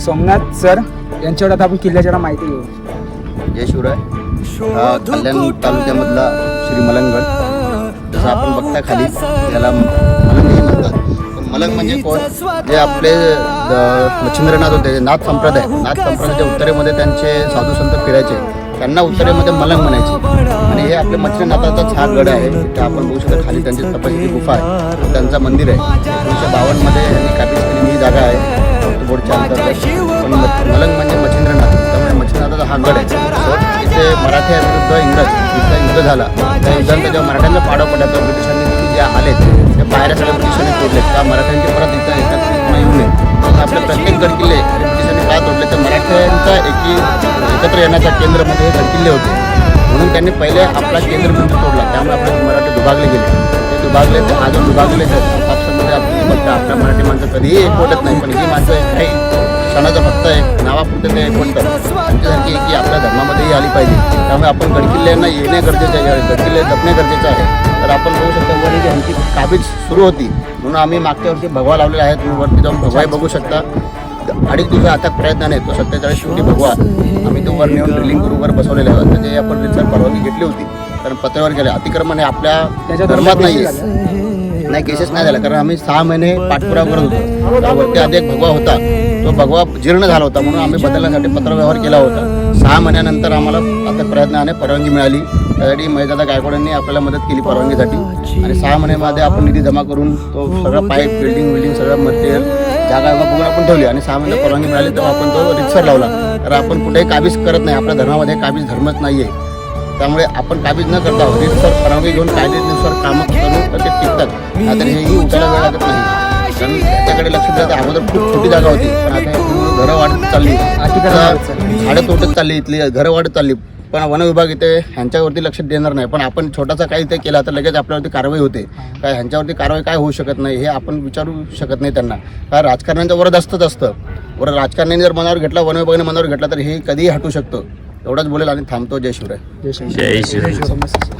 Somnath sir यांच्यावर आता आपण किल्ल्याच्या माहिती घेऊ. जय शिवराय. हा कल्याण तालुक्यामधला श्री मलंगगड. जसं आपण बघता खाली याला मलंगही म्हणतात. पण मलंग म्हणजे कोण? जे आपले मच्छिंद्रनाथ होते नाथ संप्रदाय. नाथ संप्रदायाच्या उत्तरेमध्ये त्यांचे साधू संत फिरायचे त्यांना उत्तरेमध्ये मलंग म्हणायचे. आणि हे आपले मच्छिंद्रनाथाचाच हा गड आहे. तिथे आपण बघू शकतो खाली त्यांची तपासची गुफा आहे. त्यांचं मंदिर आहे. एकोणीसशे बावन्नमध्ये यांनी काबीज केलेली ही जागा आहे. पण मलंग म्हणजे मच्छिंद्रनाथ. त्यामुळे मच्छिंद्रनाथाचा हा गड आहे. तर मराठी विरुद्ध इंग्रज युद्ध युद्ध झाला. त्या युद्धांत जेव्हा मराठ्यांना पाडा पडला तेव्हा ब्रिटिशांनी तिथे जे आले त्या पायऱ्या सगळ्या ब्रिटिशांनी तोडले त्या मराठ्यांचे परत इथं एकत्रितपणे येऊ नये आपले प्रत्येक गडकिल्ले हे ब्रिटिशांनी का तोडले? तर मराठ्यांचा एकी एकत्र येण्याच्या केंद्रामध्ये हे गडकिल्ले होते. म्हणून त्यांनी पहिले आपला केंद्रबिंदू तोडला. त्यामुळे आपले मराठी दुभागले गेले. ते दुभागले ते अजून दुभागले तर आपण आपल्या मराठी माणसं कधीही बोलत नाही पण ही माणसं काही क्षणाचं फक्त एक नावापुरते ते एकवटतात त्यांच्यासारखी एकी आपल्या धर्मामध्येही आली पाहिजे. त्यामुळे आपण गडकिल्ल्यांना येणे गरजेचे आहे. गडकिल्ले जपणे गरजेचे आहे. तर आपण बघू शकता ही आमची काबीज सुरू होती म्हणून आम्ही मागच्या वर्षी भगवा लावलेला आहे. तुम्ही वरती जाऊन भगवाही बघू शकता. अडीच दिवसा आता प्रयत्नाने तो सत्तेचाळीस शेवटी भगवा आम्ही तो वर नेऊन ड्रिलिंग करून वर बसवलेला आहे. त्याची आपण रितसर परवानगी घेतली होती. कारण पत्रावर गेले अतिक्रमण हे आपल्या धर्मात नाही आहे नाही केसेस नाही झाला कारण आम्ही सहा महिने पाठपुरावा करत होतो. त्यावरती आधी एक भगवा होता. तो भगवा जीर्ण झाला होता म्हणून आम्ही बदलण्यासाठी पत्रव्यवहार केला होता. सहा महिन्यानंतर आम्हाला आता प्रयत्नाने परवानगी मिळाली. त्यासाठी महेशदादा गायकवाडांनी आपल्याला मदत केली परवानगीसाठी. आणि सहा महिन्यामध्ये आपण निधी जमा करून तो सगळं पाईप बिल्डिंग बिल्डिंग सगळं मटेरियल जागा बघून आपण ठेवली. आणि सहा महिने परवानगी मिळाली तेव्हा आपण तो रिक्सर लावला. तर आपण कुठेही काबीज करत नाही. आपल्या धर्मामध्ये काबीज धर्मच नाही आहे त्यामुळे आपण काबीज न करता रितसर परवानगी घेऊन कायदेनुसार कामं करून तर ते टिकतात नाहीतर हेही उचलायला वेळ लागत नाही. कारण त्याच्याकडे लक्ष द्यायचं अगोदर खूप छोटी जागा होती. पण आता घरं वाढत चालली. झाडं तोडत चालली इथली घरं वाढत चालली. पण वन विभाग इथे ह्यांच्यावरती लक्ष देणार नाही. पण आपण छोटासा काही ते केला तर लगेच आपल्यावरती कारवाई होते. काय ह्यांच्यावरती कारवाई काय होऊ शकत नाही हे आपण विचारू शकत नाही त्यांना. कारण राजकारण्यांचं वरद असतंच असतं. वर राजकारण्यांनी जर मनावर घेतला वन विभागाने मनावर घेतला तर हे कधीही हटू शकतो. एवढंच बोलेल आणि थांबतो. जय शिवराय. जय श्री